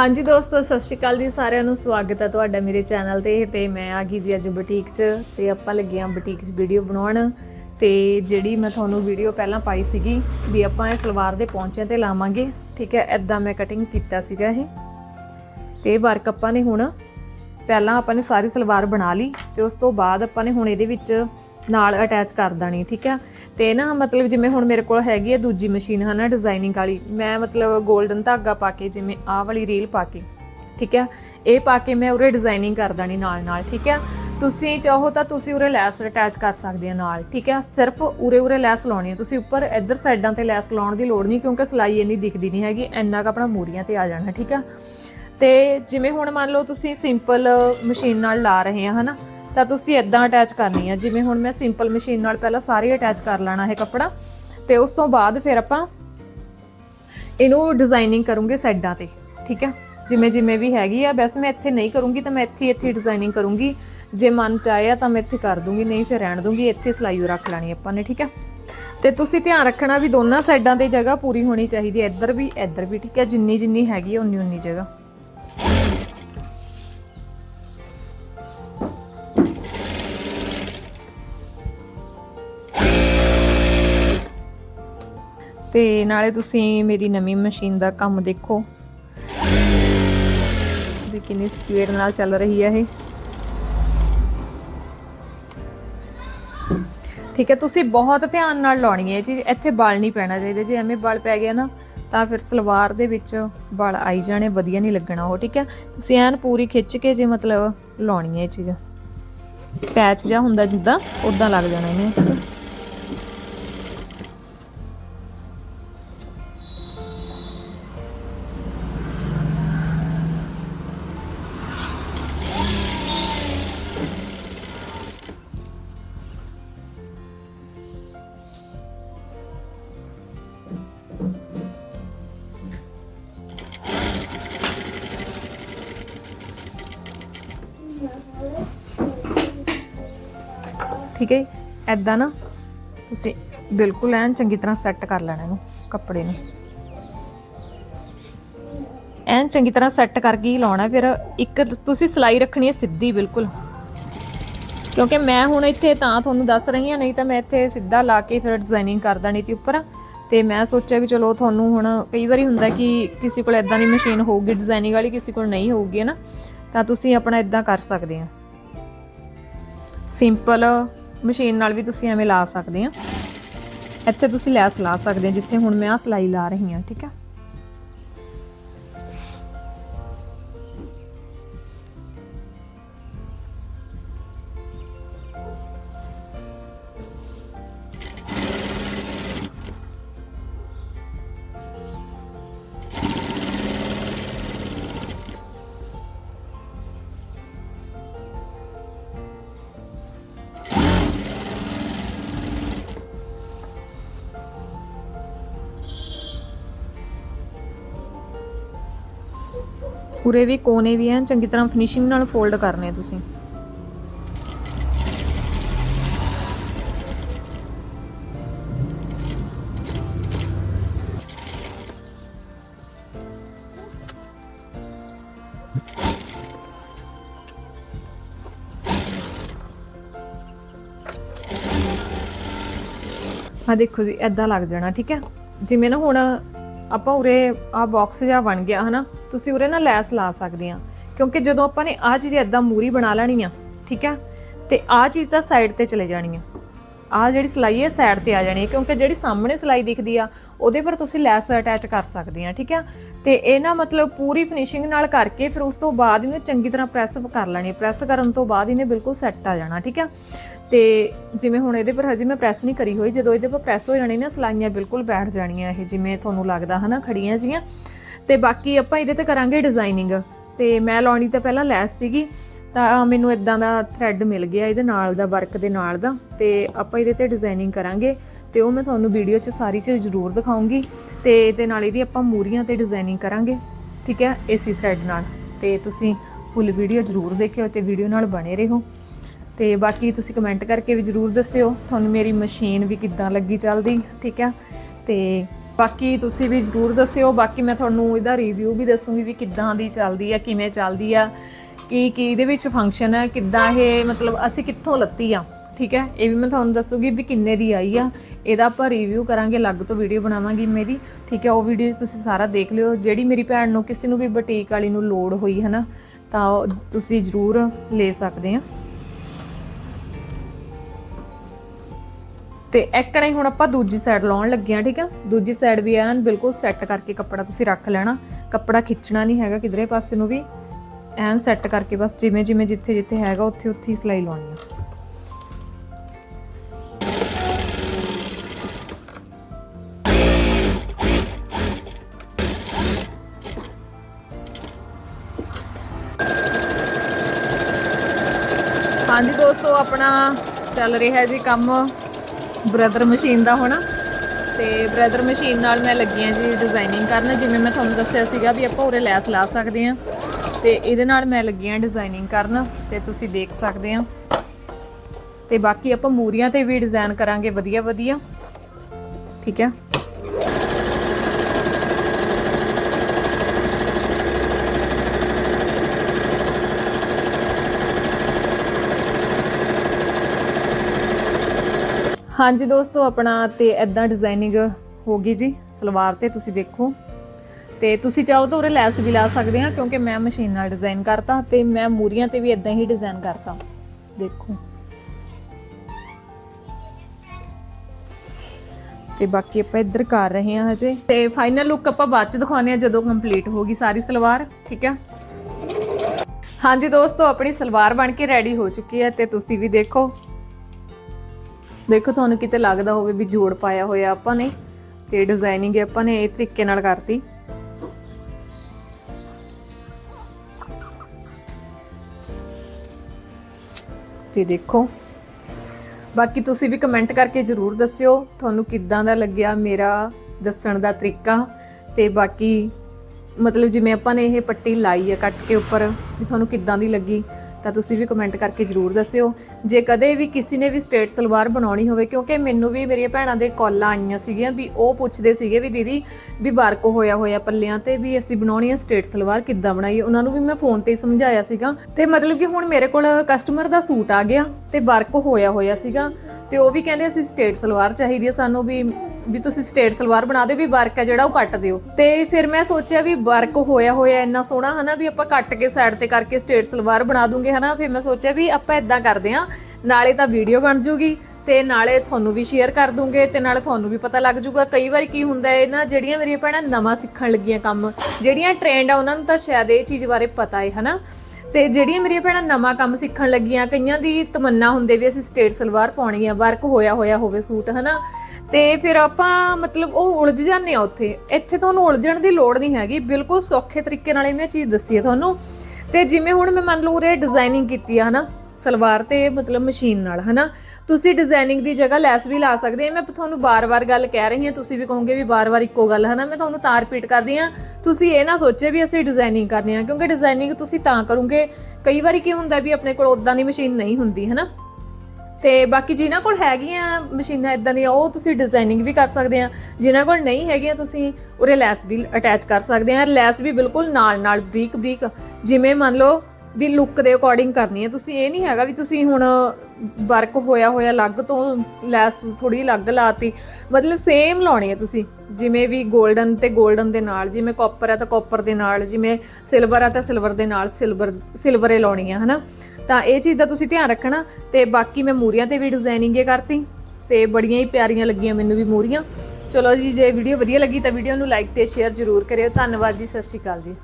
ਹਾਂਜੀ ਦੋਸਤੋ, ਸਤਿ ਸ਼੍ਰੀ ਅਕਾਲ ਜੀ ਸਾਰਿਆਂ ਨੂੰ। ਸਵਾਗਤ ਹੈ ਤੁਹਾਡਾ ਮੇਰੇ ਚੈਨਲ ਤੇ। ਤੇ ਮੈਂ ਆ ਗਈ ਜੀ ਅੱਜ ਬੁਟੀਕ 'ਚ ਤੇ ਆਪਾਂ ਲੱਗੇ ਆਂ ਬੁਟੀਕ 'ਚ ਵੀਡੀਓ ਬਣਾਉਣ। ਤੇ ਜਿਹੜੀ ਮੈਂ ਤੁਹਾਨੂੰ ਵੀਡੀਓ ਪਹਿਲਾਂ ਪਾਈ ਸੀਗੀ ਵੀ ਆਪਾਂ ਇਹ ਸਲਵਾਰ ਦੇ ਪੌਂਚਿਆਂ ਤੇ ਲਾਵਾਂਗੇ, ਠੀਕ ਹੈ ਐਦਾਂ ਮੈਂ ਕਟਿੰਗ ਕੀਤਾ ਸੀਗਾ ਇਹ। ਤੇ ਵਰਕ ਆਪਾਂ ਨੇ ਹੁਣ, ਪਹਿਲਾਂ ਆਪਾਂ ਨੇ ਸਾਰੀ ਸਲਵਾਰ ਬਣਾ ਲਈ ਤੇ ਉਸ ਤੋਂ ਬਾਅਦ ਆਪਾਂ ਨੇ ਹੁਣ ਇਹਦੇ ਵਿੱਚ ਨਾਲ ਅਟੈਚ ਕਰ ਦੇਣੀ, ਠੀਕ ਹੈ ਤੇ ਨਾ ਮਤਲਬ ਜਿਵੇਂ ਹੁਣ ਮੇਰੇ ਕੋਲ ਹੈਗੀ ਹੈ ਦੂਜੀ ਮਸ਼ੀਨ, ਹਨਾ ਡਿਜ਼ਾਈਨਿੰਗ ਵਾਲੀ, ਮੈਂ ਮਤਲਬ 골ਡਨ ਧਾਗਾ ਪਾ ਕੇ, ਜਿਵੇਂ ਆਹ ਵਾਲੀ ਰੀਲ ਪਾ ਕੇ, ਠੀਕ ਹੈ ਇਹ ਪਾ ਕੇ ਮੈਂ ਉਰੇ ਡਿਜ਼ਾਈਨਿੰਗ ਕਰ ਦੇਣੀ ਨਾਲ ਨਾਲ ਠੀਕ ਹੈ ਤੁਸੀਂ ਚਾਹੋ ਤਾਂ ਤੁਸੀਂ ਉਰੇ ਲੈਸ ਅਟੈਚ ਕਰ ਸਕਦੇ ਆ ਨਾਲ, ਠੀਕ ਹੈ ਸਿਰਫ ਉਰੇ ਉਰੇ ਲੈਸ ਲਾਉਣੀ ਹੈ ਤੁਸੀਂ ਉੱਪਰ ਇੱਧਰ ਸਾਈਡਾਂ ਤੇ ਲੈਸ ਲਾਉਣ ਦੀ ਲੋੜ ਨਹੀਂ, ਕਿਉਂਕਿ ਸਲਾਈ ਇੰਨੀ ਦਿਖਦੀ ਨਹੀਂ ਹੈਗੀ, ਇੰਨਾ ਕੁ ਆਪਣਾ ਮੂਰੀਆਂ ਤੇ ਆ ਜਾਣਾ, ਠੀਕ ਹੈ ਤੇ ਜਿਵੇਂ ਹੁਣ ਮੰਨ ਲਓ ਤੁਸੀਂ ਸਿੰਪਲ ਮਸ਼ੀਨ ਨਾਲ ਲਾ ਰਹੇ ਆ, ਹਨਾ? ਤਾਂ ਤੁਸੀਂ ਇਦਾਂ ਅਟੈਚ ਕਰਨੀ ਆ, ਜਿਵੇਂ ਹੁਣ ਮੈਂ ਸਿੰਪਲ ਮਸ਼ੀਨ ਨਾਲ ਪਹਿਲਾਂ ਸਾਰੇ ਅਟੈਚ ਕਰ ਲੈਣਾ ਹੈ ਕੱਪੜਾ, ਤੇ ਉਸ ਤੋਂ ਬਾਅਦ ਫਿਰ ਆਪਾਂ ਇਹਨੂੰ ਡਿਜ਼ਾਈਨਿੰਗ ਕਰੂੰਗੇ ਸਾਈਡਾਂ ਤੇ, ਠੀਕ ਹੈ ਜਿਵੇਂ ਜਿਵੇਂ ਵੀ ਹੈਗੀ ਆ ਵੈਸੇ ਮੈਂ ਇੱਥੇ ਨਹੀਂ ਕਰੂੰਗੀ ਤਾਂ ਮੈਂ ਇੱਥੇ ਹੀ ਇੱਥੇ ਡਿਜ਼ਾਈਨਿੰਗ ਕਰੂੰਗੀ। ਜੇ ਮਨ ਚਾਹਿਆ ਤਾਂ ਮੈਂ ਇੱਥੇ ਕਰ ਦੂੰਗੀ, ਨਹੀਂ ਫਿਰ ਰਹਿਣ ਦੂੰਗੀ, ਇੱਥੇ ਸਲਾਈ ਰੱਖ ਲੈਣੀ ਆਪਾਂ ਨੇ, ਠੀਕ ਹੈ ਤੇ ਤੁਸੀਂ ਧਿਆਨ ਰੱਖਣਾ ਵੀ ਦੋਨਾਂ ਸਾਈਡਾਂ ਤੇ ਜਗ੍ਹਾ ਪੂਰੀ ਹੋਣੀ ਚਾਹੀਦੀ ਹੈ ਇੱਧਰ ਵੀ ਇੱਧਰ ਵੀ, ਠੀਕ ਹੈ ਜਿੰਨੀ ਜਿੰਨੀ ਹੈਗੀ ਹੈ ਉਨੀ ਉਨੀ ਜਗ੍ਹਾ। ਤੇ ਨਾਲੇ ਤੁਸੀਂ ਮੇਰੀ ਨਵੀਂ ਮਸ਼ੀਨ ਦਾ ਕੰਮ ਦੇਖੋ। ਵੀ ਕਿੰਨੀ ਸਪੀਡ ਨਾਲ ਚੱਲ ਰਹੀ ਹੈ ਇਹ। ਠੀਕ ਹੈ, ਤੁਸੀਂ ਬਹੁਤ ਧਿਆਨ ਨਾਲ ਲਾਉਣੀ ਹੈ ਇਹ ਚੀਜ਼। ਇੱਥੇ ਬਲ ਨਹੀਂ ਪੈਣਾ ਚਾਹੀਦਾ। ਜੇ ਐਵੇਂ ਬਲ ਪੈ ਗਿਆ ਨਾ, ਤਾਂ ਫਿਰ ਸਲਵਾਰ ਦੇ ਵਿੱਚ ਬਲ ਆਈ ਜਾਣੇ, ਵਧੀਆ ਨਹੀਂ ਲੱਗਣਾ ਉਹ, ਠੀਕ ਹੈ? ਤੁਸੀਂ ਐਨ ਪੂਰੀ ਖਿੱਚ ਕੇ ਜੇ ਮਤਲਬ ਲਾਉਣੀ ਹੈ ਇਹ ਚੀਜ਼। ਪੈਚ ਜਿਹਾ ਹੁੰਦਾ ਜਿੱਦਾਂ ਉਦਾਂ ਲੱਗ ਜਾਣਾ ਇਹਨੇ। ਠੀਕ ਹੈ ਐਦਾਂ ਨਾ, ਤੁਸੀਂ ਬਿਲਕੁਲ ਐਨ ਚੰਗੀ ਤਰ੍ਹਾਂ ਸੈੱਟ ਕਰ ਲੈਣਾ ਇਹਨੂੰ, ਕੱਪੜੇ ਨੂੰ। ਐਨ ਚੰਗੀ ਤਰ੍ਹਾਂ ਸੈੱਟ ਕਰਕੇ ਹੀ ਲਾਉਣਾ, ਫਿਰ ਇੱਕ ਤੁਸੀਂ ਸਲਾਈ ਰੱਖਣੀ ਹੈ ਸਿੱਧੀ, ਬਿਲਕੁਲ। ਕਿਉਂਕਿ ਮੈਂ ਹੁਣ ਇੱਥੇ ਤਾਂ ਤੁਹਾਨੂੰ ਦੱਸ ਰਹੀ ਹਾਂ, ਨਹੀਂ ਤਾਂ ਮੈਂ ਇੱਥੇ ਸਿੱਧਾ ਲਾ ਕੇ ਫਿਰ ਡਿਜ਼ਾਈਨਿੰਗ ਕਰ ਦੇਣੀ ਸੀ ਉੱਪਰ। ਤੇ ਮੈਂ ਸੋਚਿਆ ਵੀ ਚਲੋ ਤੁਹਾਨੂੰ ਹੁਣ ਕਈ ਵਾਰੀ ਹੁੰਦਾ ਕਿ ਕਿਸੇ ਕੋਲ ਐਦਾਂ ਦੀ ਮਸ਼ੀਨ ਹੋਊਗੀ ਡਿਜ਼ਾਈਨਿੰਗ ਵਾਲੀ ਕਿਸੇ ਕੋਲ ਨਹੀਂ ਹੋਊਗੀ ਨਾ? ਤਾਂ ਤੁਸੀਂ ਆਪਣਾ ਇਦਾਂ ਕਰ ਸਕਦੇ ਆ। ਸਿੰਪਲ ਮਸ਼ੀਨ ਨਾਲ ਵੀ ਤੁਸੀਂ ਐਵੇਂ ਲਾ ਸਕਦੇ ਆ। ਇੱਥੇ ਤੁਸੀਂ ਲੈਸ ਲਾ ਸਕਦੇ ਆ, ਜਿੱਥੇ ਹੁਣ ਮੈਂ ਆ ਸਲਾਈ ਲਾ ਰਹੀ ਆ, ਠੀਕ ਆ। ਪੂਰੇ ਵੀ ਕੋਨੇ ਵੀ ਐਨ, ਚੰਗੀ ਤਰ੍ਹਾਂ ਫਿਨਿਸ਼ਿੰਗ ਨਾਲ ਫੋਲਡ ਕਰਨੇ ਤੁਸੀਂ। ਆ ਦੇਖੋ ਜੀ ਐਦਾਂ ਲੱਗ ਜਾਣਾ, ਠੀਕ ਹੈ? ਜਿਵੇਂ ਨਾ ਹੁਣ ਆਪਾਂ ਉਰੇ ਆ ਬਾਕਸ ਜਿਹਾ ਬਣ ਗਿਆ, ਹਨਾ? ਤੁਸੀਂ ਉਰੇ ਨਾ ਲੈਸ ਲਾ ਸਕਦੇ ਆ ਕਿਉਂਕਿ ਜਦੋਂ ਆਪਾਂ ਨੇ ਆਹ ਚੀਜ਼ ਐਦਾਂ ਮੂਰੀ ਬਣਾ ਲੈਣੀ ਆ, ਠੀਕ ਹੈ ਤੇ ਆਹ ਚੀਜ਼ ਤਾਂ ਸਾਈਡ ਤੇ ਚਲੇ ਜਾਣੀ ਆ। ਆ ਜਿਹੜੀ ਸਲਾਈ ਹੈ ਸਾਈਡ ਤੇ ਆ ਜਾਣੀ ਹੈ ਕਿਉਂਕਿ ਜਿਹੜੀ ਸਾਹਮਣੇ ਸਲਾਈ ਦਿਖਦੀ ਆ, ਉਹਦੇ ਪਰ ਤੁਸੀਂ ਲੈਸ ਅਟੈਚ ਕਰ ਸਕਦੇ ਆ ਠੀਕ ਆ? ਤੇ ਇਹ ਨਾ ਮਤਲਬ ਪੂਰੀ ਫਿਨਿਸ਼ਿੰਗ ਨਾਲ ਕਰਕੇ ਫਿਰ ਉਸ ਤੋਂ ਬਾਅਦ ਇਹਨੇ ਚੰਗੀ ਤਰ੍ਹਾਂ ਪ੍ਰੈਸ ਕਰ ਲੈਣੀ ਪ੍ਰੈਸ ਕਰਨ ਤੋਂ ਬਾਅਦ ਇਹਨੇ ਬਿਲਕੁਲ ਸੈੱਟ ਆ ਜਾਣਾ, ਠੀਕ ਆ? ਤੇ ਜਿਵੇਂ ਹੁਣ ਇਹਦੇ ਪਰ ਹਜੇ ਮੈਂ ਪ੍ਰੈਸ ਨਹੀਂ ਕਰੀ ਹੋਈ, ਜਦੋਂ ਇਹਦੇ ਪਰ ਪ੍ਰੈਸ ਹੋ ਜਾਣੀ ਨਾ, ਸਲਾਈਆਂ ਬਿਲਕੁਲ ਬੈਠ ਜਾਣੀਆਂ ਇਹ, ਜਿਵੇਂ ਤੁਹਾਨੂੰ ਲੱਗਦਾ ਹਨਾ, ਖੜੀਆਂ ਜੀਆਂ ਤੇ ਬਾਕੀ ਆਪਾਂ ਇਹਦੇ ਤੇ ਕਰਾਂਗੇ ਡਿਜ਼ਾਈਨਿੰਗ ਤੇ ਮੈਂ ਲਾਉਣੀ ਤਾਂ ਪਹਿਲਾਂ ਲੈਸ ਸੀਗੀ, ਤਾਂ ਮੈਨੂੰ ਇਦਾਂ ਦਾ ਥ੍ਰੈਡ ਮਿਲ ਗਿਆ ਇਹਦੇ ਨਾਲ ਦਾ ਵਰਕ ਦੇ ਨਾਲ ਦਾ, ਤੇ ਆਪਾਂ ਇਹਦੇ ਤੇ ਡਿਜ਼ਾਈਨਿੰਗ ਕਰਾਂਗੇ। ਤੇ ਉਹ ਮੈਂ ਤੁਹਾਨੂੰ ਵੀਡੀਓ 'ਚ ਸਾਰੀ ਚੀਜ਼ ਜ਼ਰੂਰ ਦਿਖਾਉਂਗੀ, ਤੇ ਤੇ ਨਾਲ ਇਹਦੀ ਆਪਾਂ ਮੂਰੀਆਂ ਤੇ ਡਿਜ਼ਾਈਨਿੰਗ ਕਰਾਂਗੇ, ਠੀਕ ਹੈ ਏਸੀ ਥ੍ਰੈਡ ਨਾਲ। ਤੇ ਤੁਸੀਂ ਫੁੱਲ ਵੀਡੀਓ ਜ਼ਰੂਰ ਦੇਖਿਓ ਤੇ ਵੀਡੀਓ ਨਾਲ ਬਣੇ ਰਹੋ। ਤੇ ਬਾਕੀ ਤੁਸੀਂ ਕਮੈਂਟ ਕਰਕੇ ਵੀ ਜਰੂਰ ਦੱਸਿਓ, ਤੁਹਾਨੂੰ ਮੇਰੀ ਮਸ਼ੀਨ ਵੀ ਕਿੱਦਾਂ ਲੱਗੀ ਚੱਲਦੀ ਠੀਕ ਹੈ? ਤੇ ਬਾਕੀ ਤੁਸੀਂ ਵੀ ਜਰੂਰ ਦੱਸਿਓ, ਬਾਕੀ ਮੈਂ ਤੁਹਾਨੂੰ ਇਹਦਾ ਰਿਵਿਊ ਵੀ ਦੱਸੂਗੀ ਵੀ ਕਿੱਦਾਂ ਦੀ ਚੱਲਦੀ ਆ, ਕਿਵੇਂ ਚੱਲਦੀ ਆ, ਕੀ ਕੀ ਇਹਦੇ ਵਿੱਚ ਫੰਕਸ਼ਨ ਹੈ ਕਿੱਦਾਂ ਇਹ ਮਤਲਬ ਅਸੀਂ ਕਿੱਥੋਂ ਲੱਤੀ ਆ, ਠੀਕ ਹੈ? ਇਹ ਵੀ ਮੈਂ ਤੁਹਾਨੂੰ ਦੱਸੂਗੀ ਵੀ ਕਿੰਨੇ ਦੀ ਆਈ ਆ। ਇਹਦਾ ਆਪਾਂ ਰਿਵਿਊ ਕਰਾਂਗੇ, ਅਲੱਗ ਤੋਂ ਵੀਡੀਓ ਬਣਾਵਾਂਗੀ ਮੇਰੀ ਠੀਕ ਹੈ? ਉਹ ਵੀਡੀਓ ਤੁਸੀਂ ਸਾਰਾ ਦੇਖ ਲਿਓ। ਜਿਹੜੀ ਮੇਰੀ ਭੈਣ ਨੂੰ, ਕਿਸੇ ਨੂੰ ਵੀ ਬੁਟੀਕ ਵਾਲੀ ਨੂੰ ਲੋੜ ਹੋਈ ਹੈ ਨਾ ਤਾਂ ਉਹ ਤੁਸੀਂ ਜਰੂਰ ਲੈ ਸਕਦੇ ਆ। ਤੇ ਇੱਕਣਾ ਹੀ ਹੁਣ ਆਪਾਂ ਦੂਜੀ ਸਾਈਡ ਲਾਉਣ ਲੱਗੇ ਆ ਠੀਕ ਆ? ਦੂਜੀ ਸਾਈਡ ਵੀ ਐਨ ਬਿਲਕੁਲ ਸੈੱਟ ਕਰਕੇ ਕੱਪੜਾ ਤੁਸੀਂ ਰੱਖ ਲੈਣਾ। ਕੱਪੜਾ ਖਿੱਚਣਾ ਨਹੀਂ ਹੈਗਾ ਕਿਧਰੇ ਪਾਸੇ ਨੂੰ ਵੀ। ਐਨ ਸੈੱਟ ਕਰਕੇ ਬਸ ਜਿਵੇਂ ਜਿਵੇਂ ਜਿੱਥੇ ਜਿੱਥੇ ਹੈਗਾ, ਉੱਥੇ ਉੱਥੇ ਹੀ ਸਿਲਾਈ ਲਾਉਣੀ ਆ। ਹਾਂਜੀ ਦੋਸਤੋ, ਆਪਣਾ ਚੱਲ ਰਿਹਾ ਜੀ ਕੰਮ। ਬ੍ਰਦਰ ਮਸ਼ੀਨ ਦਾ ਹੋਣਾ। ਤੇ ਬ੍ਰਦਰ ਮਸ਼ੀਨ ਨਾਲ ਮੈਂ ਲੱਗੀ ਹਾਂ ਜੀ ਡਿਜ਼ਾਈਨਿੰਗ ਕਰਨ। ਜਿਵੇਂ ਮੈਂ ਤੁਹਾਨੂੰ ਦੱਸਿਆ ਸੀਗਾ ਵੀ ਆਪਾਂ ਉਰੇ ਲੈਸ ਲਾ ਸਕਦੇ ਹਾਂ ਤੇ ਇਹਦੇ ਨਾਲ ਮੈਂ ਲੱਗੀ ਹਾਂ ਡਿਜ਼ਾਈਨਿੰਗ ਕਰਨ। ਤੇ ਤੁਸੀਂ ਦੇਖ ਸਕਦੇ ਆ। ਤੇ ਬਾਕੀ ਆਪਾਂ ਮੂਰੀਆਂ ਤੇ ਵੀ ਡਿਜ਼ਾਈਨ ਕਰਾਂਗੇ ਵਧੀਆ ਵਧੀਆ ਠੀਕ ਹੈ ਹਾਂਜੀ ਦੋਸਤੋ, ਆਪਣਾ ਤੇ ਐਦਾਂ ਡਿਜ਼ਾਈਨਿੰਗ ਹੋ ਗਈ ਜੀ, ਸਲਵਾਰ ਤੇ ਤੁਸੀਂ ਦੇਖੋ। ਤੇ ਤੁਸੀਂ ਚਾਹੋ ਤਾਂ ਉਰੇ ਲੈਸ ਵੀ ਲਾ ਸਕਦੇ ਆ, ਕਿਉਂਕਿ ਮੈਂ ਮਸ਼ੀਨ ਨਾਲ ਡਿਜ਼ਾਈਨ ਕਰਤਾ ਤੇ ਮੈਂ ਮੂਰੀਆਂ ਤੇ ਵੀ ਐਦਾਂ ਹੀ ਡਿਜ਼ਾਈਨ ਕਰਤਾ। ਦੇਖੋ। ਤੇ ਬਾਕੀ ਆਪਾਂ ਇੱਧਰ ਕਰ ਰਹੇ ਹਾਂ ਹਜੇ। ਤੇ ਫਾਈਨਲ ਲੁੱਕ ਆਪਾਂ ਬਾਅਦ ਚ ਦਿਖਾਉਂਦੇ ਆ ਜਦੋਂ ਕੰਪਲੀਟ ਹੋ ਗਈ ਸਾਰੀ ਸਲਵਾਰ, ਠੀਕ ਹੈ ਹਾਂਜੀ ਦੋਸਤੋ, ਆਪਣੀ ਸਲਵਾਰ ਬਣ ਕੇ ਰੈਡੀ ਹੋ ਚੁੱਕੀ ਹੈ ਤੇ ਤੁਸੀਂ ਵੀ ਦੇਖੋ। ਦੇਖੋ ਤੁਹਾਨੂੰ ਕਿਤੇ ਲੱਗਦਾ ਹੋਵੇ ਵੀ ਜੋੜ ਪਾਇਆ ਹੋਇਆ ਆਪਾਂ ਨੇ ਤੇ ਡਿਜ਼ਾਈਨਿੰਗ ਆਪਾਂ ਨੇ ਇਹ ਤਰੀਕੇ ਨਾਲ ਕਰਤੀ। ਤੇ ਦੇਖੋ, ਬਾਕੀ ਤੁਸੀਂ ਵੀ ਕਮੈਂਟ ਕਰਕੇ ਜਰੂਰ ਦੱਸਿਓ ਤੁਹਾਨੂੰ ਕਿੱਦਾਂ ਦਾ ਲੱਗਿਆ ਮੇਰਾ ਦੱਸਣ ਦਾ ਤਰੀਕਾ ਤੇ ਬਾਕੀ ਮਤਲਬ ਜਿਵੇਂ ਆਪਾਂ ਨੇ ਇਹ ਪੱਟੀ ਲਾਈ ਹੈ ਕੱਟ ਕੇ ਉੱਪਰ, ਵੀ ਤੁਹਾਨੂੰ ਕਿੱਦਾਂ ਦੀ ਲੱਗੀ? ਤਾਂ ਤੁਸੀਂ ਵੀ ਕਮੈਂਟ ਕਰਕੇ ਜਰੂਰ ਦੱਸਿਓ। ਜੇ ਕਦੇ ਵੀ ਕਿਸੇ ਨੇ ਵੀ ਸਟੇਟ ਸਲਵਾਰ ਬਣਾਉਣੀ ਹੋਵੇ, ਕਿਉਂਕਿ ਮੈਨੂੰ ਵੀ ਮੇਰੀਆਂ ਭੈਣਾਂ ਦੇ ਕਾਲਾਂ ਆਈਆਂ ਸੀਗੀਆਂ ਵੀ ਉਹ ਪੁੱਛਦੇ ਸੀਗੇ ਵੀ ਦੀਦੀ ਵੀ ਵਰਕ ਹੋਇਆ ਹੋਇਆ ਪੱਲਿਆਂ ਤੇ ਵੀ ਅਸੀਂ ਬਣਾਉਣੀ ਹੈ ਸਟੇਟ ਸਲਵਾਰ ਕਿੱਦਾਂ ਬਣਾਈਏ? ਉਹਨਾਂ ਨੂੰ ਵੀ ਮੈਂ ਫੋਨ ਤੇ ਹੀ ਸਮਝਾਇਆ ਸੀਗਾ। ਤੇ ਮਤਲਬ ਕਿ ਹੁਣ ਮੇਰੇ ਕੋਲ ਕਸਟਮਰ ਦਾ ਸੂਟ ਆ ਗਿਆ ਤੇ ਵਰਕ ਹੋਇਆ ਹੋਇਆ ਸੀਗਾ ਤੇ ਉਹ ਵੀ ਕਹਿੰਦੇ ਅਸੀਂ ਸਟੇਟ ਸਲਵਾਰ ਚਾਹੀਦੀ ਹੈ ਸਾਨੂੰ ਵੀ ਵੀ ਤੁਸੀਂ ਸਟੇਟ ਸਲਵਾਰ ਬਣਾ ਦਿਓ ਵੀ ਵਰਕ ਹੈ ਜਿਹੜਾ ਉਹ ਕੱਟ ਦਿਓ। ਤੇ ਫਿਰ ਮੈਂ ਸੋਚਿਆ ਵੀ ਵਰਕ ਹੋਇਆ ਹੋਇਆ ਇੰਨਾ ਸੋਹਣਾ ਹਨਾ ਵੀ ਆਪਾਂ ਕੱਟ ਕੇ ਸਾਈਡ ਤੇ ਕਰਕੇ ਸਟੇਟ ਸਲਵਾਰ ਬਣਾ ਦੂੰਗੇ ਹਨਾ? ਫਿਰ ਮੈਂ ਸੋਚਿਆ ਵੀ ਆਪਾਂ ਇਦਾਂ ਕਰਦੇ ਆਂ ਨਾਲੇ ਤਾਂ ਵੀਡੀਓ ਬਣ ਜੂਗੀ ਤੇ ਨਾਲੇ ਤੁਹਾਨੂੰ ਵੀ ਸ਼ੇਅਰ ਕਰ ਦੂੰਗੇ ਤੇ ਨਾਲੇ ਤੁਹਾਨੂੰ ਵੀ ਪਤਾ ਲੱਗ ਜੂਗਾ ਕਈ ਵਾਰੀ ਕੀ ਹੁੰਦਾ ਹੈ ਨਾ, ਜਿਹੜੀਆਂ ਮੇਰੀਆਂ ਭੈਣਾਂ ਨਵਾਂ ਸਿੱਖਣ ਲੱਗੀਆਂ ਕੰਮ, ਜਿਹੜੀਆਂ ਟ੍ਰੈਂਡ ਆ ਉਹਨਾਂ ਨੂੰ ਤਾਂ ਸ਼ਾਇਦ ਇਹ ਚੀਜ਼ ਬਾਰੇ ਪਤਾ ਹੈ, ਹਨਾ? ਤੇ ਜਿਹੜੀਆਂ ਮੇਰੀਆਂ ਭੈਣਾਂ ਨਵਾਂ ਕੰਮ ਸਿੱਖਣ ਲੱਗੀਆਂ, ਕਈਆਂ ਦੀ ਤਮੰਨਾ ਹੁੰਦੇ ਵੀ ਅਸੀਂ ਸਟੇਟ ਸਲਵਾਰ ਪਾਉਣੀ ਆ ਵਰਕ ਹੋਇਆ ਹੋਇਆ ਹੋਵੇ ਸੂਟ, ਹਨਾ? ਤੇ ਫਿਰ ਆਪਾਂ ਮਤਲਬ ਉਹ ਉਲਝ ਜਾਂਦੇ ਆ ਉੱਥੇ, ਇੱਥੇ ਤੁਹਾਨੂੰ ਉਲਝਣ ਦੀ ਲੋੜ ਨਹੀਂ ਹੈਗੀ, ਬਿਲਕੁਲ ਸੌਖੇ ਤਰੀਕੇ ਨਾਲ ਇਹ ਮੈਂ ਚੀਜ਼ ਦੱਸੀ ਹੈ ਤੁਹਾਨੂੰ। ਤੇ ਜਿਵੇਂ ਹੁਣ ਮੈਂ ਮੰਨ ਲਓ ਉਰੇ ਡਿਜ਼ਾਈਨਿੰਗ ਕੀਤੀ ਆ, ਹਨਾ? ਸਲਵਾਰ ਤੇ ਮਤਲਬ ਮਸ਼ੀਨ ਨਾਲ, ਹਨਾ? ਤੁਸੀਂ ਡਿਜ਼ਾਈਨਿੰਗ ਦੀ ਜਗ੍ਹਾ ਲੈਸ ਵੀ ਲਾ ਸਕਦੇ ਆ। ਮੈਂ ਤੁਹਾਨੂੰ ਬਾਰ-ਬਾਰ ਗੱਲ ਕਹਿ ਰਹੀ ਹਾਂ, ਤੁਸੀਂ ਵੀ ਕਹੋਗੇ ਵੀ ਬਾਰ-ਬਾਰ ਇੱਕੋ ਗੱਲ, ਹਨਾ? ਮੈਂ ਤੁਹਾਨੂੰ ਤਾਂ ਰਿਪੀਟ ਕਰਦੀ ਆ ਤੁਸੀਂ ਇਹ ਨਾ ਸੋਚੇ ਵੀ ਅਸੀਂ ਡਿਜ਼ਾਈਨਿੰਗ ਕਰਨੀ ਆ, ਕਿਉਂਕਿ ਡਿਜ਼ਾਈਨਿੰਗ ਤੁਸੀਂ ਤਾਂ ਕਰੋਗੇ। ਕਈ ਵਾਰੀ ਕੀ ਹੁੰਦਾ ਵੀ ਆਪਣੇ ਕੋਲ ਉਦਾਂ ਦੀ ਮਸ਼ੀਨ ਨਹੀਂ ਹੁੰਦੀ, ਹਨਾ? ਤੇ ਬਾਕੀ ਜਿਨ੍ਹਾਂ ਕੋਲ ਹੈਗੀਆਂ ਮਸ਼ੀਨਾਂ ਇਦਾਂ ਦੀਆਂ, ਉਹ ਤੁਸੀਂ ਡਿਜ਼ਾਈਨਿੰਗ ਵੀ ਕਰ ਸਕਦੇ ਆ। ਜਿਨ੍ਹਾਂ ਕੋਲ ਨਹੀਂ ਹੈਗੀਆਂ, ਤੁਸੀਂ ਉਰੇ ਲੈਸ ਵੀ ਅਟੈਚ ਕਰ ਸਕਦੇ ਆ। ਲੈਸ ਵੀ ਬਿਲਕੁਲ ਨਾਲ ਨਾਲ ਬਰੀਕ ਬਰੀਕ ਜਿਵੇਂ ਮੰਨ ਲਓ ਵੀ ਲੁੱਕ ਦੇ ਅਕੋਰਡਿੰਗ ਕਰਨੀ ਹੈ ਤੁਸੀਂ ਇਹ ਨਹੀਂ ਹੈਗਾ ਵੀ ਤੁਸੀਂ ਹੁਣ ਵਰਕ ਹੋਇਆ ਹੋਇਆ ਅਲੱਗ ਤੋਂ ਲੈਸ ਥੋੜੀ ਅਲੱਗ ਲਾਤੀ। ਮਤਲਬ ਸੇਮ ਲਾਉਣੀ ਹੈ ਤੁਸੀਂ। ਜਿਵੇਂ ਵੀ 골ਡਨ ਤੇ 골ਡਨ ਦੇ ਨਾਲ, ਜਿਵੇਂ ਕਾਪਰ ਹੈ ਤਾਂ ਕਾਪਰ ਦੇ ਨਾਲ, ਜਿਵੇਂ ਸਿਲਵਰ ਹੈ ਤਾਂ ਸਿਲਵਰ ਦੇ ਨਾਲ ਸਿਲਵਰ ਸਿਲਵਰੇ ਲਾਉਣੀ ਹੈ ਹਨਾ? ਤਾਂ ਇਹ ਚੀਜ਼ ਦਾ ਤੁਸੀਂ ਧਿਆਨ ਰੱਖਣਾ ਤੇ ਬਾਕੀ ਮੈਂ ਮੂਰੀਆਂ ਤੇ ਵੀ ਡਿਜ਼ਾਈਨਿੰਗ ਇਹ ਕਰਤੀ ਤੇ ਬੜੀਆਂ ਹੀ ਪਿਆਰੀਆਂ ਲੱਗੀਆਂ ਮੈਨੂੰ ਵੀ ਮੂਰੀਆਂ। ਚਲੋ ਜੀ, ਜੇ ਵੀਡੀਓ ਵਧੀਆ ਲੱਗੀ ਤਾਂ ਵੀਡੀਓ ਨੂੰ ਲਾਈਕ ਤੇ ਸ਼ੇਅਰ ਜ਼ਰੂਰ ਕਰਿਓ। ਧੰਨਵਾਦ ਜੀ, ਸਤਿ ਸ਼੍ਰੀ ਅਕਾਲ ਜੀ।